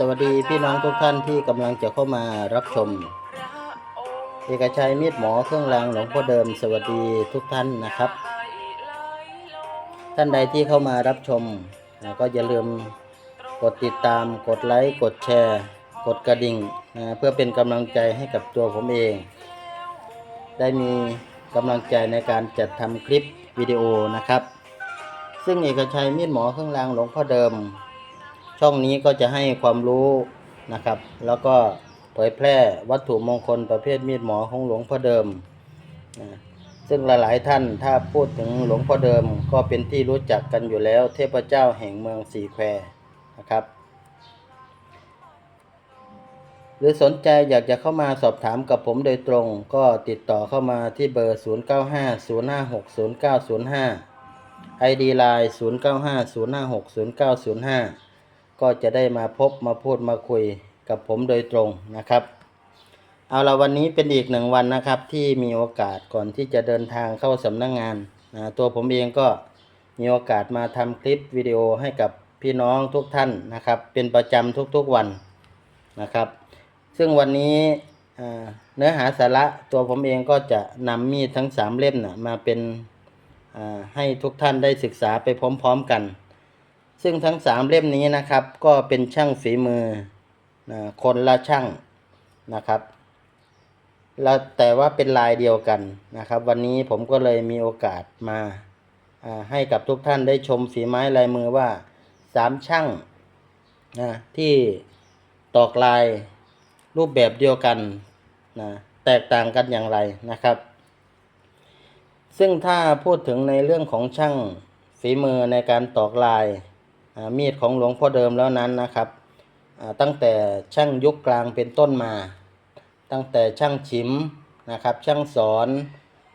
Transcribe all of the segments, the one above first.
สวัสดีพี่น้องทุกท่านที่กำลังจะเข้ามารับชม เอกชัยมีดหมอเครื่องรางหลวงพ่อเดิม สวัสดีทุกท่านนะครับ ท่านใดที่เข้ามารับชม ก็อย่าลืมกดติดตามกดไลค์กดแชร์ กดกระดิ่งนะเพื่อเป็นกำลังใจให้กับตัวผมเอง ได้มีกำลังใจในการจัดทำคลิปวิดีโอนะครับ ซึ่งเอกชัยมีดหมอเครื่องรางหลวงพ่อเดิม ช่องนี้ก็จะให้ความรู้นะครับ แล้วก็เผยแพร่วัตถุมงคลประเภทมีดหมอของหลวงพ่อเดิมนะซึ่งหลาย ๆ ท่านถ้าพูดถึงหลวงพ่อเดิมก็เป็นที่รู้จักกันอยู่แล้ว เทพเจ้าแห่งเมืองสีแควนะครับ หรือสนใจอยากจะเข้ามาสอบถามกับผมโดยตรง ก็ติดต่อเข้ามาที่เบอร์ 0950560905 ID Line 0950560905 ก็จะได้มาพบมาพูดมาคุยกับผมโดยตรงนะครับ เอาละวันนี้เป็นอีกหนึ่งวันนะครับที่มีโอกาสก่อนที่จะเดินทางเข้าสำนักงงานนะตัวผมเองก็มีโอกาสมาทำคลิปวิดีโอให้กับพี่น้องทุกท่านนะครับ เป็นประจำทุกๆวันนะครับ ซึ่งวันนี้เนื้อหาสาระตัวผมเองก็จะนำมีดทั้งสามเล่มนะมาเป็นให้ทุกท่านได้ศึกษาไปพร้อมๆกัน ซึ่งทั้งสามเล่มนี้นะครับ ก็เป็นช่างฝีมือนะคนละช่างนะครับแล้วแต่ว่าเป็นลายเดียวกันนะครับ วันนี้ผมก็เลยมีโอกาสมาให้กับทุกท่านได้ชมฝีไม้ลายมือว่าสามช่างนะที่ตอกลายรูปแบบเดียวกันนะแตกต่างกันอย่างไรนะครับ ซึ่งถ้าพูดถึงในเรื่องของช่างฝีมือในการตอกลาย มีดของหลวงพ่อเดิมแล้วนั้นนะครับตั้งแต่ช่างยุคกลางเป็นต้นมา ตั้งแต่ช่างฉิมนะครับ ช่างสอน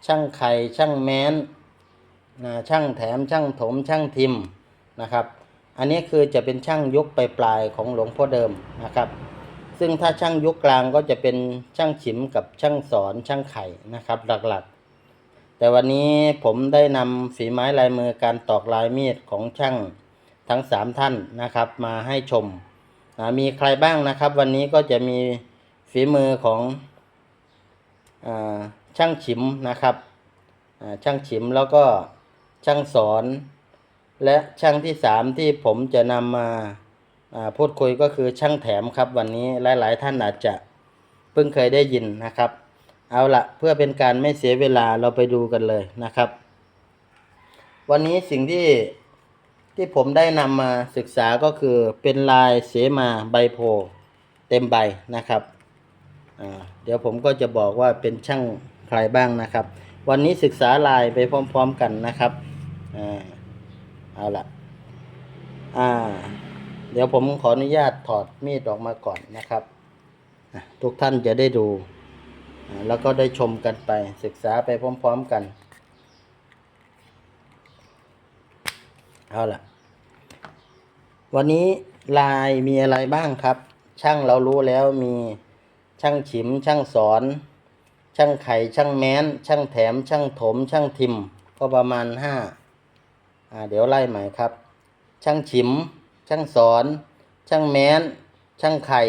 ช่างไข่ช่างแม้นนะช่างแถมช่างถมช่างทิมนะครับ อันนี้คือจะเป็นช่างยุคปลายๆของหลวงพ่อเดิมนะครับ ซึ่งถ้าช่างยุคกลางก็จะเป็นช่างฉิมกับช่างสอนช่างไข่นะครับ หลักๆ แต่วันนี้ผมได้นำฝีไม้ลายมือการตอกลายมีดของช่าง ทั้งสามท่านนะครับมาให้ชมนะมีใครบ้างนะครับ วันนี้ก็จะมีฝีมือของอช่างฉิมนะครับช่างฉิมแล้วก็ช่างสอน และช่างที่สามที่ผมจะนำมาพูดคุยก็คือช่างแถมครับ วันนี้หลาย ๆ ท่านอาจจะเพิ่งเคยได้ยินนะครับ เอาละเพื่อเป็นการไม่เสียเวลาเราไปดูกันเลยนะครับ วันนี้สิ่งที่ ที่ผมได้นำมาศึกษาก็คือเป็นลายเสมาใบโพเต็มใบนะครับ เดี๋ยวผมก็จะบอกว่าเป็นช่างใครบ้างนะครับ วันนี้ศึกษาลายไปพร้อม ๆกันนะครับเอาละอ่า เดี๋ยวผมขออนุญาตถอดมีดออกมาก่อนนะครับ ทุกท่านจะได้ดู แล้วก็ได้ชมกันไปศึกษาไปพร้อม ๆ กัน เอาล่ะ วันนี้ลายมีอะไรบ้างครับ ช่างเรารู้แล้วมีช่างฉิม ช่างสอน ช่างไข่ช่างแม้น ช่างแถม ช่างถม ช่างทิม ก็ประมาณห้าอ่าเดี๋ยวไล่ใหม่ครับ ช่างฉิม ช่างสอน ช่างแม้น ช่างไข่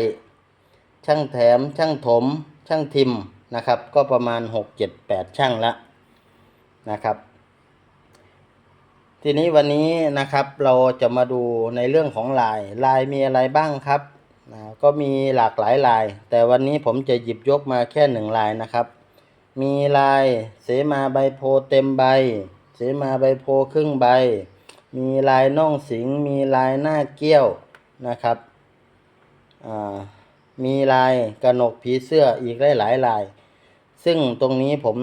ช่างแถม ช่างถม ช่างทิมนะครับ ก็ประมาณหกเจ็ดแปดช่างละนะครับ ทีนี้วันนี้นะครับเราจะมาดูในเรื่องของลายลายมีอะไรบ้างครับนะก็มีหลากหลายลาย แต่วันนี้ผมจะหยิบยกมาแค่หนึ่งลายนะครับ มีลายเสมาใบโพเต็มใบ เสมาใบโพครึ่งใบ มีลายน่องสิง มีลายหน้าเกี้ยวนะครับมีลายกระหนกผีเสื้ออีกหลายๆลาย ซึ่งตรงนี้ผม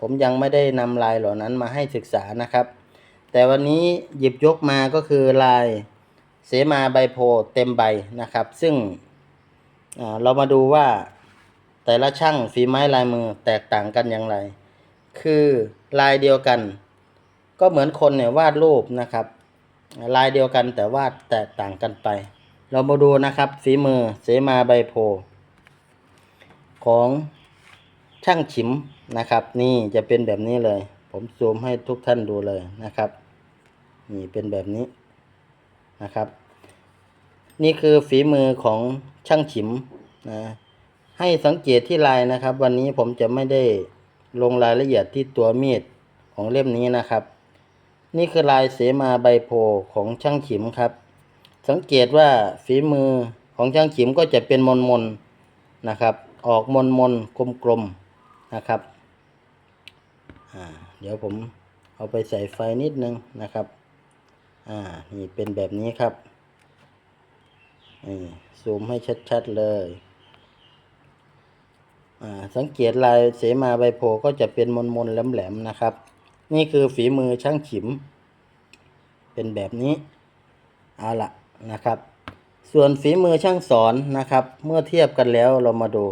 ผมยังไม่ได้นำลายเหล่านั้นมาให้ศึกษานะครับ แต่วันนี้หยิบยกมาก็คือลายเสมาใบโพเต็มใบนะครับ ซึ่งเรามาดูว่าแต่ละช่างฝีไม้ลายมือแตกต่างกันอย่างไร คือลายเดียวกัน ก็เหมือนคนเนี่ยวาดรูปนะครับ ลายเดียวกันแต่วาดแตกต่างกันไป เรามาดูนะครับฝีมือเสมาใบโพ ของช่างฉิมนะครับ นี่จะเป็นแบบนี้เลย ผมซูมให้ทุกท่านดูเลยนะครับ นี่เป็นแบบนี้นะครับ นี่คือฝีมือของช่างฉิมนะให้สังเกตที่ลายนะครับ วันนี้ผมจะไม่ได้ลงรายละเอียดที่ตัวมีดของเล่มนี้นะครับ นี่คือลายเสมาใบโพของช่างฉิมครับ สังเกตว่าฝีมือของช่างฉิมก็จะเป็นมนมนๆนะครับ ออกมนมนกลมกลมๆนะครับเดี๋ยวผมเอาไปใส่ไฟนิดนึงนะครับ อ่า นี่เป็นแบบนี้ครับนี่ซูมให้ชัดๆเลย อ่า สังเกตลายเสมาใบโพก็จะเป็นมนๆแหลมๆนะครับ นี่คือฝีมือช่างฉิม เป็นแบบนี้เอาละนะครับ ส่วนฝีมือช่างสอนนะครับ เมื่อเทียบกันแล้วเรามาดู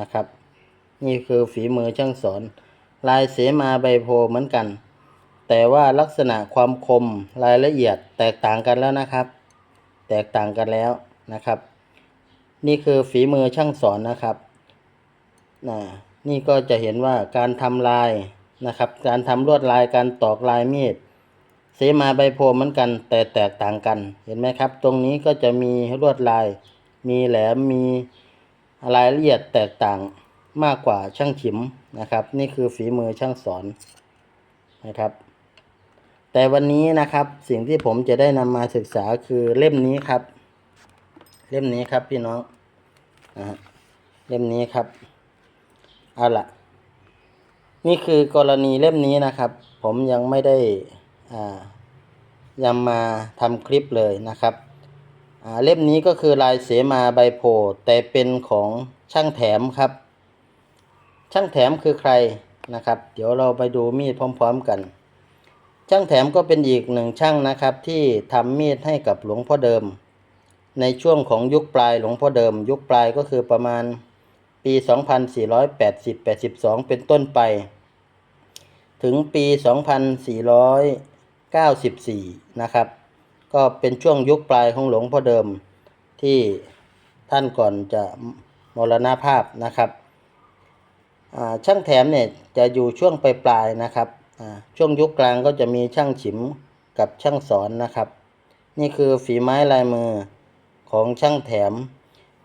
นะครับ นี่คือฝีมือช่างสอน ลายเสมาใบโพเหมือนกัน แต่ว่าลักษณะความคมรายละเอียดแตกต่างกันแล้วนะครับ แตกต่างกันแล้วนะครับ นี่คือฝีมือช่างสอนนะครับนะนี่ก็จะเห็นว่าการทำลายนะครับ การทำลวดลายการตอกลายมีดเสมาใบโพเหมือนกัน แต่แตกต่างกันเห็นไหมครับ ตรงนี้ก็จะมีลวดลาย มีแหลมมีรายละเอียดแตกต่างมากกว่าช่างฉิมนะครับ นี่คือฝีมือช่างสอนนะครับ แต่วันนี้นะครับสิ่งที่ผมจะได้นำมาศึกษาคือเล่มนี้ครับ เล่มนี้ครับพี่น้องนะเล่มนี้ครับเอาละนี่คือกรณีเล่มนี้นะครับ ผมยังไม่ได้อ่ายังมาทำคลิปเลยนะครับอ่าเล่มนี้ก็คือลายเสมาใบโพแต่เป็นของช่างแถมครับ ช่างแถมคือใครนะครับ เดี๋ยวเราไปดูมีดพร้อม ๆ กัน ช่างแถมก็เป็นอีกหนึ่งช่างนะครับ ที่ทำมีดให้กับหลวงพ่อเดิม ในช่วงของยุคปลายหลวงพ่อเดิม ยุคปลายก็คือประมาณปี 2480-82 เป็นต้นไป ถึงปี 2494 นะครับ ก็เป็นช่วงยุคปลายของหลวงพ่อเดิม ที่ท่านก่อนจะมรณภาพนะครับช่างแถมเนี่ยจะอยู่ช่วงปลายๆนะครับ ช่วงยุคกลางก็จะมีช่างฉิมกับช่างสอนนะครับ นี่คือฝีไม้ลายมือของช่างแถม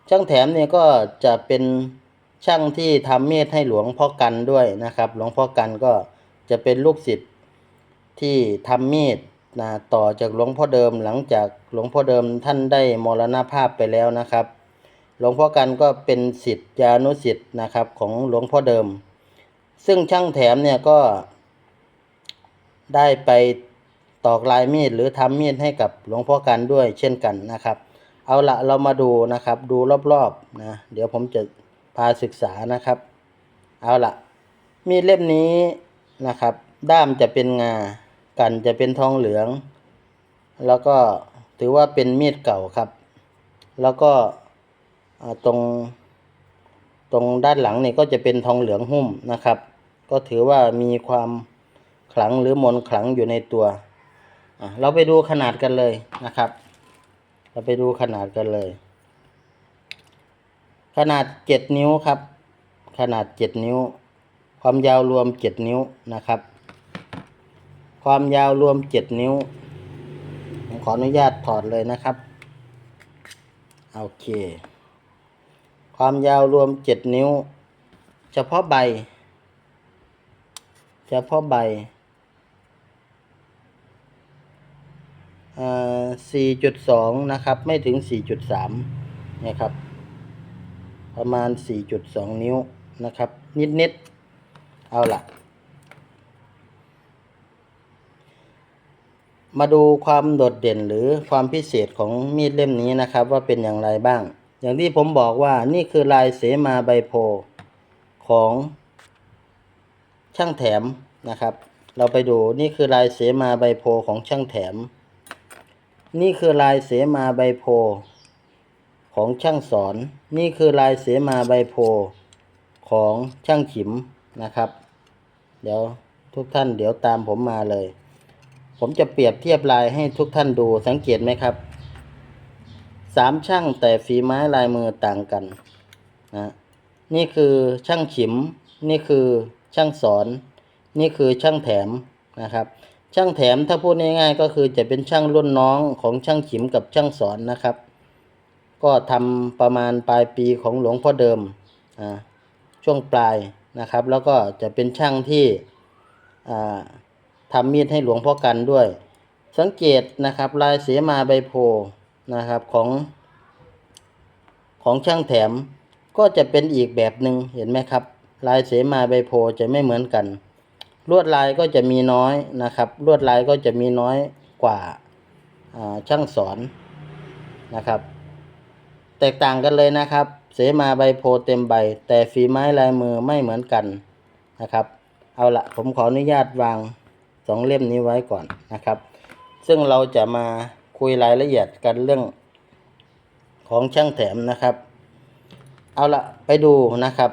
ช่างแถมเนี่ยก็จะเป็นช่างที่ทำมีดให้หลวงพ่อกันด้วยนะครับ หลวงพ่อกันก็จะเป็นลูกศิษย์ที่ทำมีดนะต่อจากหลวงพ่อเดิมหลังจากหลวงพ่อเดิมท่านได้มรณภาพไปแล้วนะครับ หลวงพ่อกันก็เป็นศิษยานุศิษย์นะครับของหลวงพ่อเดิม ซึ่งช่างแถมเนี่ยก็ ได้ไปตอกลายมีดหรือทำมีดให้กับหลวงพ่อกันด้วยเช่นกันนะครับ เอาละเรามาดูนะครับ ดูรอบๆนะเดี๋ยวผมจะพาศึกษานะครับ เอาละมีดเล่มนี้นะครับ ด้ามจะเป็นงากันจะเป็นทองเหลือง แล้วก็ถือว่าเป็นมีดเก่าครับ แล้วก็ตรงตรงด้านหลังนี่ก็จะเป็นทองเหลืองหุ้มนะครับ ก็ถือว่ามีความ ขลังหรือมนขลังอยู่ในตัว เราไปดูขนาดกันเลยนะครับ เราไปดูขนาดกันเลย ขนาดเจ็ดนิ้วครับ ขนาดเจ็ดนิ้ว ความยาวรวมเจ็ดนิ้วนะครับ ความยาวรวมเจ็ดนิ้วผมขออนุญาตถอดเลยนะครับโอเค ความยาวรวมเจ็ดนิ้ว เฉพาะใบ เฉพาะใบ สี่จุดสองนะครับ ไม่ถึงสี่จุดสามนะครับ ประมาณสี่จุดสองนิ้วนะครับ นิด ๆ เอาละมาดูความโดดเด่นหรือความพิเศษของมีดเล่มนี้นะครับ ว่าเป็นอย่างไรบ้าง อย่างที่ผมบอกว่านี่คือลายเสมาใบโพของช่างแถมนะครับ เราไปดูนี่คือลายเสมาใบโพของช่างแถม นี่คือลายเสมาใบโพของช่างสอน นี่คือลายเสมาใบโพของช่างขิมนะครับ เดี๋ยวทุกท่านเดี๋ยวตามผมมาเลย ผมจะเปรียบเทียบลายให้ทุกท่านดูสังเกตไหมครับสามช่างแต่ฝีไม้ลายมือต่างกันนะนี่คือช่างขิม นี่คือช่างสอน นี่คือช่างแถมนะครับ ช่างแถมถ้าพูดง่ายๆก็คือจะเป็นช่างรุ่นน้องของช่างขิมกับช่างสอนนะครับ ก็ทำประมาณปลายปีของหลวงพ่อเดิมอ่าช่วงปลายนะครับ แล้วก็จะเป็นช่างที่อ่าทำมีดให้หลวงพ่อกันด้วย สังเกตนะครับลายเสมาใบโพนะครับของของช่างแถมก็จะเป็นอีกแบบหนึ่งเห็นไหมครับ ลายเสมาใบโพจะไม่เหมือนกัน ลวดลายก็จะมีน้อยนะครับ ลวดลายก็จะมีน้อยกว่าช่างสอนนะครับ แตกต่างกันเลยนะครับ เสมาใบโพเต็มใบ แต่ฝีไม้ลายมือไม่เหมือนกันนะครับ เอาละผมขออนุญาตวางสองเล่มนี้ไว้ก่อนนะครับ ซึ่งเราจะมาคุยรายละเอียดกันเรื่องของช่างแถมนะครับ เอาละไปดูนะครับ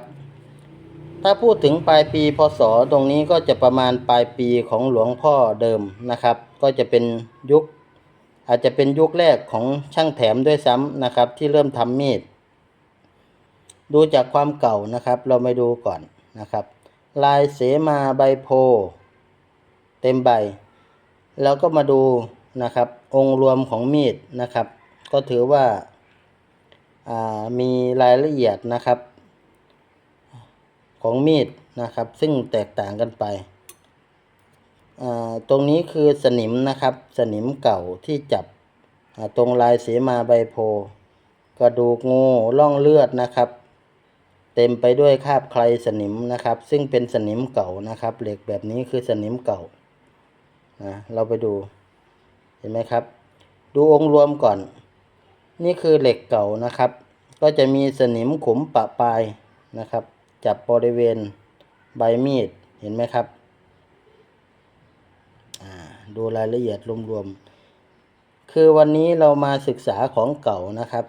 ถ้าพูดถึงปลายปีพศตรงนี้ก็จะประมาณปลายปีของหลวงพ่อเดิมนะครับ ก็จะเป็นยุค อาจจะเป็นยุคแรกของช่างแถมด้วยซ้ำนะครับ ที่เริ่มทำมีด ดูจากความเก่านะครับ เรามาดูก่อนนะครับ ลายเสมาใบโพ เต็มใบ แล้วก็มาดูนะครับ องค์รวมของมีดนะครับ ก็ถือว่าอ่ามีรายละเอียดนะครับ ของมีดนะครับ ซึ่งแตกต่างกันไปอ่าตรงนี้คือสนิมนะครับ สนิมเก่าที่จับตรงลายเสมาใบโพ กระดูกงูร่องเลือดนะครับ เต็มไปด้วยคราบใครสนิมนะครับ ซึ่งเป็นสนิมเก่านะครับ เหล็กแบบนี้คือสนิมเก่านะเราไปดูเห็นไหมครับ ดูองค์รวมก่อน นี่คือเหล็กเก่านะครับ ก็จะมีสนิมขุมปะปลายนะครับ จับบริเวณใบมีดเห็นไหมครับดูรายละเอียดรวมๆ คือวันนี้เรามาศึกษาของเก่านะครับ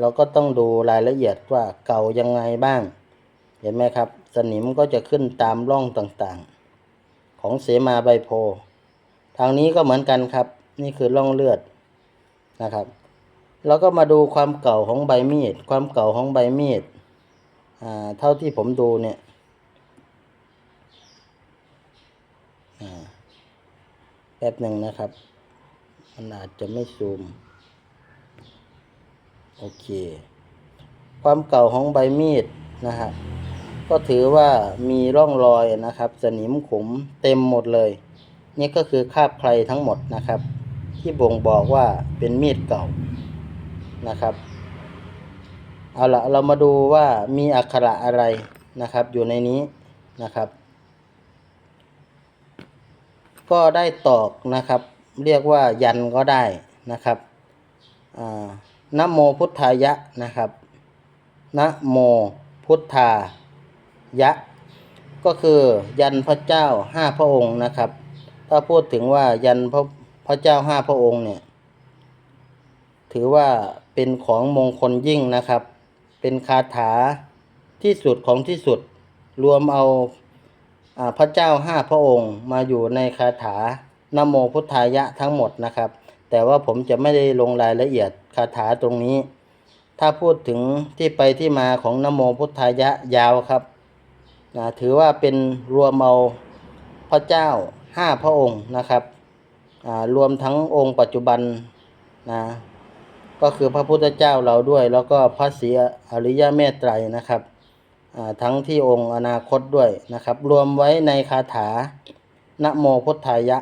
เราก็ต้องดูรายละเอียดว่าเก่ายังไงบ้าง เห็นไหมครับ สนิมก็จะขึ้นตามร่องต่างๆ ของเสมาใบโพ ทางนี้ก็เหมือนกันครับ นี่คือร่องเลือดนะครับ เราก็มาดูความเก่าของใบมีด ความเก่าของใบมีด เท่าที่ผมดูเนี่ยแป๊บหนึ่งนะครับ มันอาจจะไม่ซูม โอเค ความเก่าของใบมีดนะฮะก็ถือว่ามีร่องรอยนะครับ สนิมขุมเต็มหมดเลย นี่ก็คือคราบใครทั้งหมดนะครับ ที่บ่งบอกว่าเป็นมีดเก่านะครับ เอาละเรามาดูว่ามีอักขระอะไรนะครับ อยู่ในนี้นะครับ ก็ได้ตอกนะครับ เรียกว่ายันก็ได้นะครับนะโมพุทธายะนะครับนะโมพุทธายะ ก็คือยันพระเจ้าห้าพระองค์นะครับ ถ้าพูดถึงว่ายันพระพระเจ้าห้าพระองค์เนี่ย ถือว่าเป็นของมงคลยิ่งนะครับ เป็นคาถาที่สุดของที่สุด รวมเอาอพระเจ้าห้าพระองค์มาอยู่ในคาถานโมพุทธายะทั้งหมดนะครับ แต่ว่าผมจะไม่ได้ลงรายละเอียดคาถาตรงนี้ ถ้าพูดถึงที่ไปที่มาของนโมพุทธายะยาวครับนะถือว่าเป็นรวมเอาพระเจ้าห้าพระองค์นะครับรวมทั้งองค์ปัจจุบันนะ ก็คือพระพุทธเจ้าเราด้วย แล้วก็พระศรีอริยเมตไตรนะครับทั้งที่องค์อนาคตด้วยนะครับ รวมไว้ในคาถานะโมพุทธายะ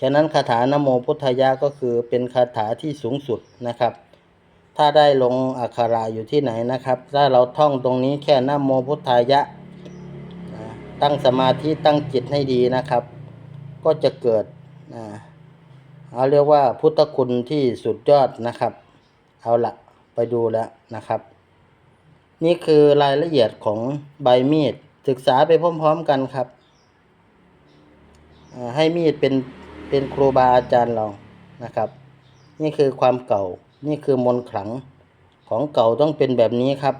ฉะนั้นคาถานโมพุทธายะก็คือเป็นคาถาที่สูงสุดนะครับ ถ้าได้ลงอักขระอยู่ที่ไหนนะครับ ถ้าเราท่องตรงนี้แค่นะโมพุทธายะ ตั้งสมาธิตั้งจิตให้ดีนะครับ ก็จะเกิดอ่า เอาเรียกว่าพุทธคุณที่สุดยอดนะครับ เอาละไปดูแล้วนะครับ นี่คือรายละเอียดของใบมีดศึกษาไปพร้อมๆกันครับ ให้มีดเป็นเป็นครูบาอาจารย์เรานะครับ นี่คือความเก่านี่คือมนขลังของเก่าต้องเป็นแบบนี้ครับ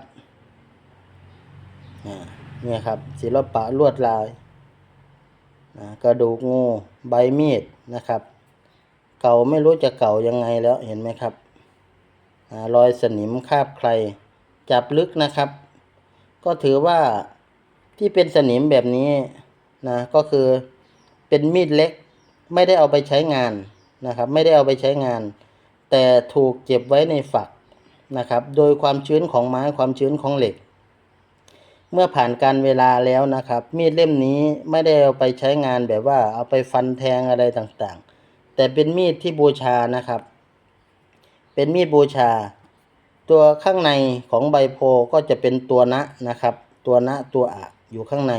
เนี่ยครับศิลปะลวดลายกระดูกงูใบมีดนะครับ เก่าไม่รู้จะเก่ายังไงแล้วเห็นไหมครับอรอยสนิมคาบใคร จับลึกนะครับ ก็ถือว่าที่เป็นสนิมแบบนี้นะก็คือเป็นมีดเล็กไม่ได้เอาไปใช้งานนะครับ ไม่ได้เอาไปใช้งาน แต่ถูกเก็บไว้ในฝักนะครับ โดยความชื้นของไม้ความชื้นของเหล็ก เมื่อผ่านการเวลาแล้วนะครับ มีดเล่มนี้ไม่ได้เอาไปใช้งานแบบว่าเอาไปฟันแทงอะไรต่าง แต่เป็นมีดที่บูชานะครับ เป็นมีดบูชา ตัวข้างในของใบโพก็จะเป็นตัวนะนะครับ ตัวนะตัวอะอยู่ข้างใน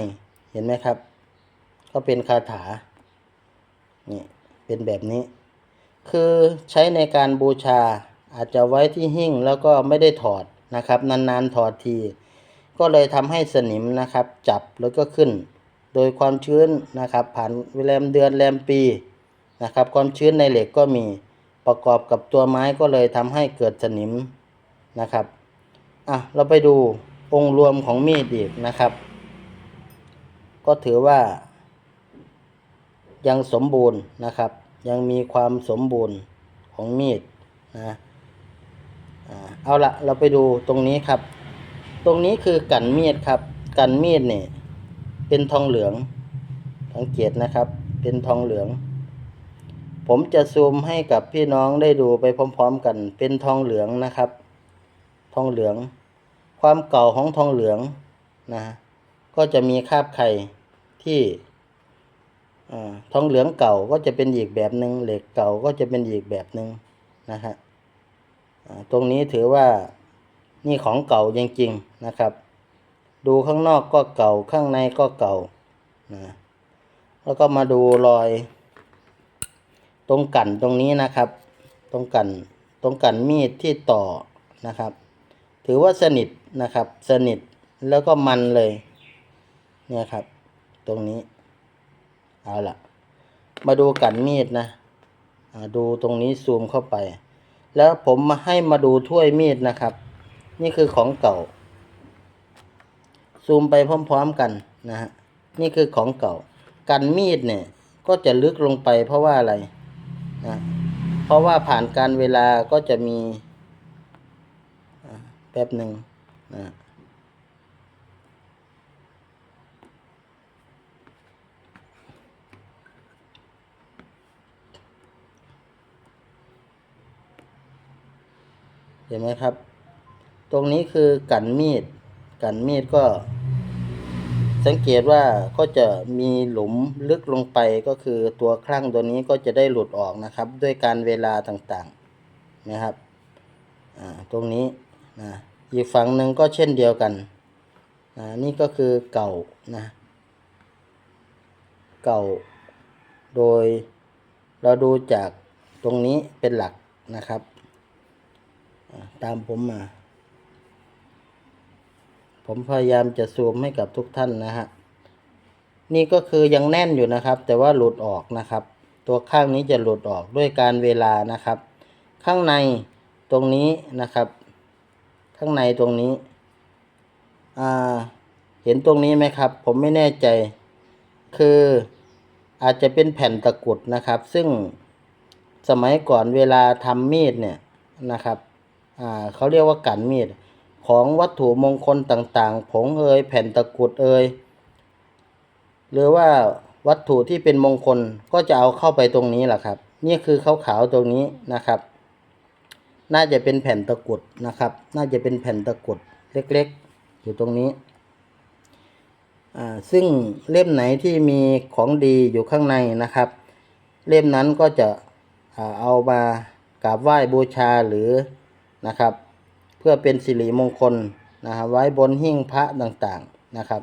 เห็นไหมครับ ก็เป็นคาถานี่เป็นแบบนี้ คือใช้ในการบูชาอาจจะไว้ที่หิ้งแล้วก็ไม่ได้ถอดนะครับ นานๆถอดที ก็เลยทำให้สนิมนะครับ จับแล้วก็ขึ้น โดยความชื้นนะครับ ผ่านแรมเดือนแรมปี นะครับ ความชื้นในเหล็กก็มีประกอบกับตัวไม้ก็เลยทำให้เกิดสนิมนะครับอะเราไปดูองค์รวมของมีดอีกนะครับ ก็ถือว่า ยังสมบูรณ์นะครับ ยังมีความสมบูรณ์ของมีดนะอ่าเอาละเราไปดูตรงนี้ครับ ตรงนี้คือกันมีดครับ กันมีดเนี่ยเป็นทองเหลืองสังเกตนะครับ เป็นทองเหลือง ผมจะซูมให้กับพี่น้องได้ดูไปพร้อมๆกัน เป็นทองเหลืองนะครับ ทองเหลือง ความเก่าของทองเหลืองนะก็จะมีคราบไข่ที่ทองเหลืองเก่าก็จะเป็นอีกแบบหนึ่งเหล็กเก่าก็จะเป็นอีกแบบหนึ่งนะฮะตรงนี้ถือว่านี่ของเก่าจริงๆนะครับ ดูข้างนอกก็เก่าข้างในก็เก่านะแล้วก็มาดูรอย ตรงกันตรงนี้นะครับ ตรงกันตรงกันมีดที่ต่อนะครับ ถือว่าสนิทนะครับ สนิทแล้วก็มันเลยเนี่ยครับ ตรงนี้ เอาละมาดูกันมีดนะดูตรงนี้ซูมเข้าไป แล้วผมมาให้มาดูถ้วยมีดนะครับ นี่คือของเก่า ซูมไปพร้อมๆกันนะฮะนี่คือของเก่า กันมีดเนี่ยก็จะลึกลงไปเพราะว่าอะไร นะเพราะว่าผ่านการเวลาก็จะมีแป๊บหนึ่งนะเห็นไหมครับ ตรงนี้คือกันมีด กันมีดก็ สังเกตว่าก็จะมีหลุมลึกลงไปก็คือตัวคลั่งตัวนี้ก็จะได้หลุดออกนะครับ ด้วยการเวลาต่างๆนะครับตรงนี้นะอีกฝั่งหนึ่งก็เช่นเดียวกันนะนี่ก็คือเก่านะเก่า โดยเราดูจากตรงนี้เป็นหลักนะครับ ตามผมมา ผมพยายามจะซูมให้กับทุกท่านนะฮะ นี่ก็คือยังแน่นอยู่นะครับ แต่ว่าหลุดออกนะครับ ตัวข้างนี้จะหลุดออกด้วยการเวลานะครับ ข้างในตรงนี้นะครับ ข้างในตรงนี้ อ่า เห็นตรงนี้ไหมครับ ผมไม่แน่ใจ คืออาจจะเป็นแผ่นตะกรุดนะครับ ซึ่งสมัยก่อนเวลาทำมีดเนี่ยนะครับ อ่าเขาเรียกว่ากันมีด ของวัตถุมงคลต่างๆ ผงเอยแผ่นตะกรุดเอยหรือว่าวัตถุที่เป็นมงคลก็จะเอาเข้าไปตรงนี้แหละครับ นี่คือขาวๆตรงนี้นะครับ น่าจะเป็นแผ่นตะกรุดนะครับ น่าจะเป็นแผ่นตะกรุดเล็กๆ อยู่ตรงนี้อ่าซึ่งเล่มไหนที่มีของดีอยู่ข้างในนะครับ เล่มนั้นก็จะอ่าเอามากราบไหว้บูชาหรือนะครับ พื่อเป็นสิริมงคลนะครับไว้บนหิ้งพระต่างๆนะครับ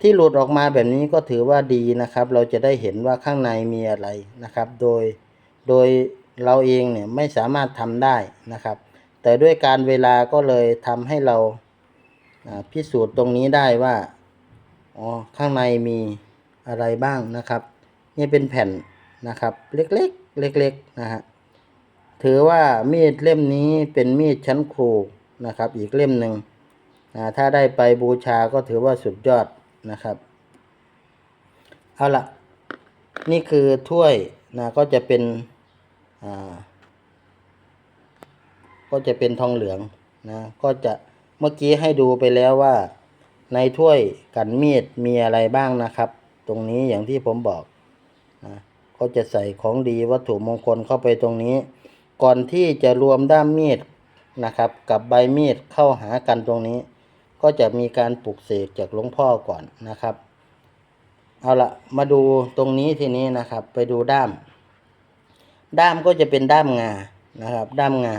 ที่หลุดออกมาแบบนี้ก็ถือว่าดีนะครับ เราจะได้เห็นว่าข้างในมีอะไรนะครับ โดยโดยเราเองเนี่ยไม่สามารถทำได้นะครับ แต่ด้วยการเวลาก็เลยทำให้เราอ่าพิสูจน์ตรงนี้ได้ว่าอ๋อข้างในมีอะไรบ้างนะครับ นี่เป็นแผ่นนะครับ เล็กๆเล็กๆนะฮะถือว่ามีดเล่มนี้เป็นมีดชั้นครู นะครับ อีกเล่มหนึ่งนะถ้าได้ไปบูชาก็ถือว่าสุดยอดนะครับ เอาละนี่คือถ้วยนะก็จะเป็นอ่าก็จะเป็นทองเหลืองนะก็จะเมื่อกี้ให้ดูไปแล้วว่า ในถ้วยกันมีดมีอะไรบ้างนะครับ ตรงนี้อย่างที่ผมบอกนะก็จะใส่ของดีวัตถุมงคลเข้าไปตรงนี้ ก่อนที่จะรวมด้ามมีด นะครับ กับใบมีดเข้าหากันตรงนี้ ก็จะมีการปลุกเสกจากหลวงพ่อก่อนนะครับ เอาละมาดูตรงนี้ทีนี้นะครับ ไปดูด้าม ด้ามก็จะเป็นด้ามงานะครับ ด้ามงา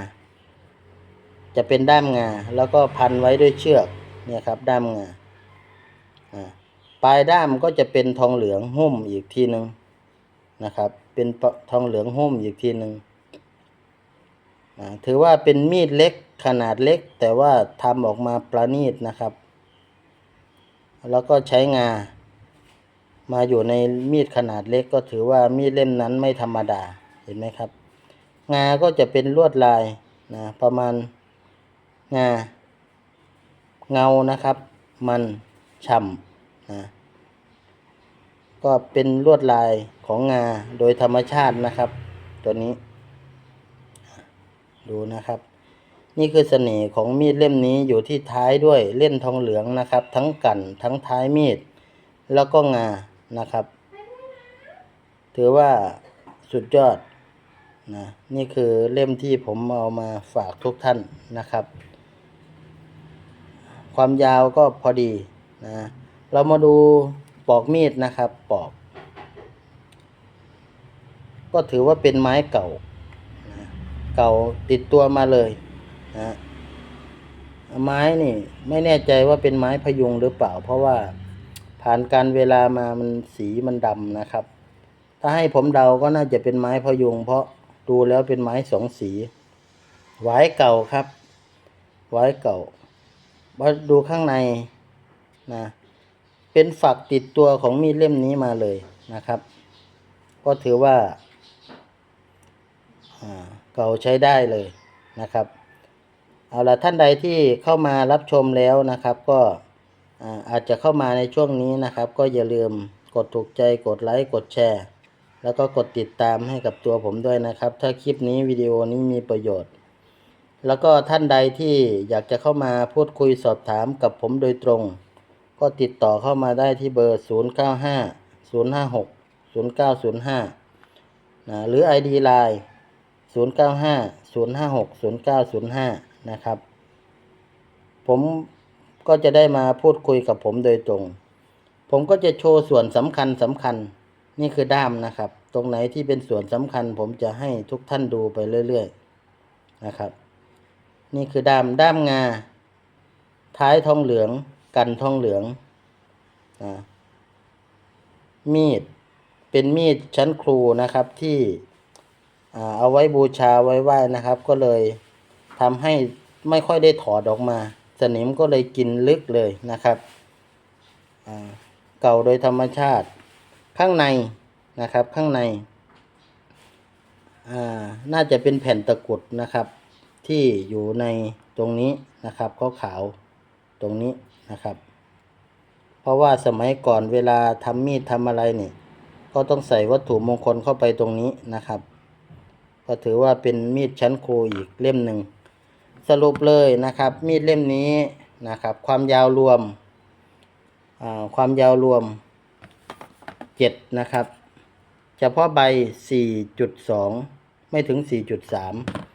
จะเป็นด้ามงา แล้วก็พันไว้ด้วยเชือกเนี่ยครับ ด้ามงาปลายด้ามก็จะเป็นทองเหลืองหุ้มอีกทีหนึ่งนะครับ เป็นทองเหลืองหุ้มอีกทีหนึ่ง ถือว่าเป็นมีดเล็กขนาดเล็ก แต่ว่าทำออกมาประณีตนะครับ แล้วก็ใช้งา มาอยู่ในมีดขนาดเล็กก็ถือว่ามีดเล่มนั้นไม่ธรรมดาเห็นไหมครับ งาก็จะเป็นลวดลายนะประมาณงา เงานะครับ มันฉ่ำนะก็เป็นลวดลายของงาโดยธรรมชาตินะครับ ตัวนี้ ดูนะครับ นี่คือเสน่ห์ของมีดเล่มนี้อยู่ที่ท้ายด้วยเล่นทองเหลืองนะครับ ทั้งกันทั้งท้ายมีด แล้วก็งานะครับ ถือว่าสุดยอดนะนี่คือเล่มที่ผมเอามาฝากทุกท่านนะครับ ความยาวก็พอดีนะเรามาดูปอกมีดนะครับ ปอก ก็ถือว่าเป็นไม้เก่า เก่าติดตัวมาเลยนะไม้นี่ไม่แน่ใจว่าเป็นไม้พยุงหรือเปล่า เพราะว่าผ่านการเวลามามันสีมันดำนะครับ ถ้าให้ผมเดาก็น่าจะเป็นไม้พยุง เพราะดูแล้วเป็นไม้สองสีหวายเก่าครับหวายเก่ามาดูข้างในนะเป็นฝักติดตัวของมีดเล่มนี้มาเลยนะครับ ก็ถือว่าอ่า เก่าใช้ได้เลยนะครับ เอาละท่านใดที่เข้ามารับชมแล้วนะครับ ก็อาอาจจะเข้ามาในช่วงนี้นะครับ ก็อย่าลืมกดถูกใจกดไลค์กดแชร์ แล้วก็กดติดตามให้กับตัวผมด้วยนะครับ ถ้าคลิปนี้วิดีโอนี้มีประโยชน์ แล้วก็ท่านใดที่อยากจะเข้ามาพูดคุยสอบถามกับผมโดยตรง ก็ติดต่อเข้ามาได้ที่เบอร์ 095 056 0905นะหรือ ID Line 095 056 0905 นะครับ ผมก็จะได้มาพูดคุยกับผมโดยตรง ผมก็จะโชว์ส่วนสำคัญสำคัญนี่คือด้ามนะครับ ตรงไหนที่เป็นส่วนสำคัญ ผมจะให้ทุกท่านดูไปเรื่อยๆนะครับ นี่คือด้ามด้ามงา ท้ายทองเหลือง กันทองเหลืองนะมีดเป็นมีดชั้นครูนะครับที่ เอาไว้บูชาไว้ไหว้นะครับ ก็เลยทำให้ไม่ค่อยได้ถอดออกมา สนิมก็เลยกินลึกเลยนะครับเก่าโดยธรรมชาติข้างในนะครับ ข้างในน่าจะเป็นแผ่นตะกุดนะครับ ที่อยู่ในตรงนี้นะครับขาวๆตรงนี้นะครับ เพราะว่าสมัยก่อนเวลาทำมีดทำอะไรเนี่ยก็ต้องใส่วัตถุมงคลเข้าไปตรงนี้นะครับ ก็ถือว่าเป็นมีดชั้นครูอีกเล่มหนึ่ง สรุปเลยนะครับ มีดเล่มนี้นะครับ ความยาวรวมความยาวรวมเจ็ดนะครับ เฉพาะใบ 4.2 ไม่ถึง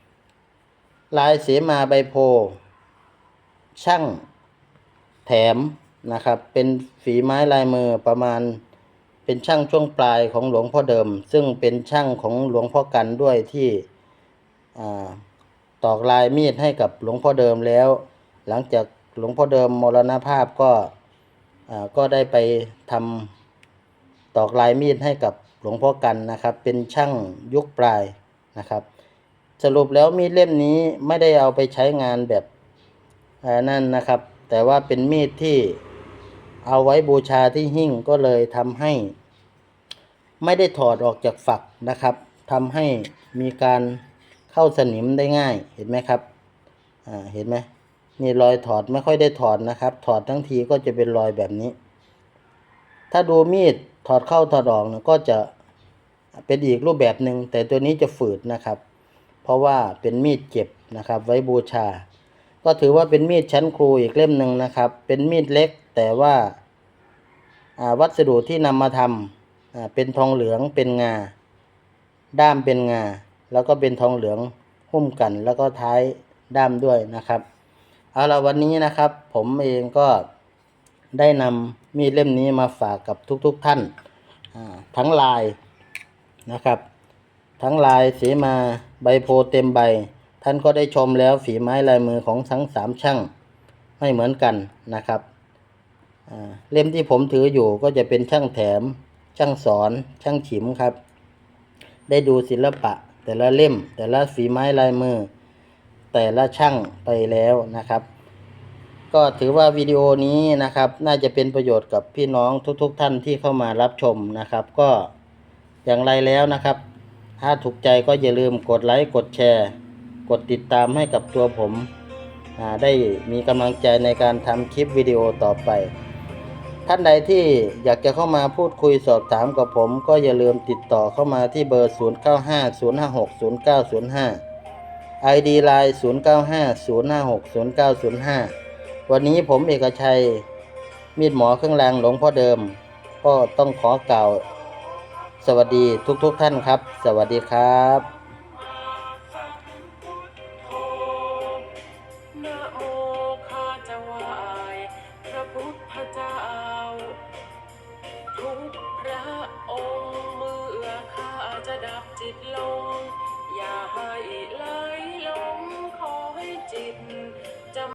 4.3 ลายเสมาใบโพ ช่างแถมนะครับ เป็นฝีไม้ลายมือประมาณ เป็นช่างช่วงปลายของหลวงพ่อเดิม ซึ่งเป็นช่างของหลวงพ่อกันด้วยที่ตอกลายมีดให้กับหลวงพ่อเดิมแล้ว หลังจากหลวงพ่อเดิมมรณภาพก็ก็ได้ไปทำตอกลายมีดให้กับหลวงพ่อกันนะครับ เป็นช่างยุคปลายนะครับ สรุปแล้วมีดเล่มนี้ไม่ได้เอาไปใช้งานแบบนั่นนะครับ แต่ว่าเป็นมีดที่ เอาไว้บูชาที่หิ้งก็เลยทำให้ ไม่ได้ถอดออกจากฝักนะครับทำให้มีการเข้าสนิมได้ง่ายเห็นไหมครับอ่าเห็นไหมนี่รอยถอดไม่ค่อยได้ถอดนะครับ ถอดทั้งทีก็จะเป็นรอยแบบนี้ ถ้าดูมีดถอดเข้าถอดออกนะก็จะเป็นอีกรูปแบบหนึ่งแต่ตัวนี้จะฝืดนะครับ เพราะว่าเป็นมีดเก็บนะครับ ไว้บูชา ก็ถือว่าเป็นมีดชั้นครูอีกเล่มหนึ่งนะครับ เป็นมีดเล็ก แต่ว่าวัสดุที่นำมาทำเป็นทองเหลืองเป็นงา ด้ามเป็นงา แล้วก็เป็นทองเหลืองหุ้มกันแล้วก็ท้ายด้ามด้วยนะครับเอาละวันนี้นะครับ ผมเองก็ได้นำมีดเล่มนี้มาฝากกับทุก ๆทท่านทั้งลายนะครับ ทั้งลายสีมาใบโพเต็มใบ ท่านก็ได้ชมแล้วฝีไม้ลายมือของทั้งสามช่างไม่เหมือนกันนะครับ เล่มที่ผมถืออยู่ก็จะเป็นช่างแถม ช่างสอน ช่างฉิมครับ ได้ดูศิลปะ แต่ละเล่ม แต่ละฝีไม้ลายมือ แต่ละช่างไปแล้วนะครับ ก็ถือว่าวิดีโอนี้นะครับ น่าจะเป็นประโยชน์กับพี่น้องทุก ๆทท่านที่เข้ามารับชมนะครับ ก็อย่างไรแล้วนะครับ ถ้าถูกใจก็อย่าลืมกดไลค์กดแชร์ กดติดตามให้กับตัวผมอ่าได้มีกำลังใจในการทำคลิปวิดีโอต่อไป ท่านใดที่อยากจะเข้ามาพูดคุยสอบถามกับผม ก็อย่าลืมติดต่อเข้ามาที่เบอร์ 0950560905 ID Line 0950560905 วันนี้ผมเอกชัย มีดหมอเครื่องรางหลวงพ่อเดิม ก็ต้องขอกล่าว สวัสดีทุกๆทท่านครับ สวัสดีครับ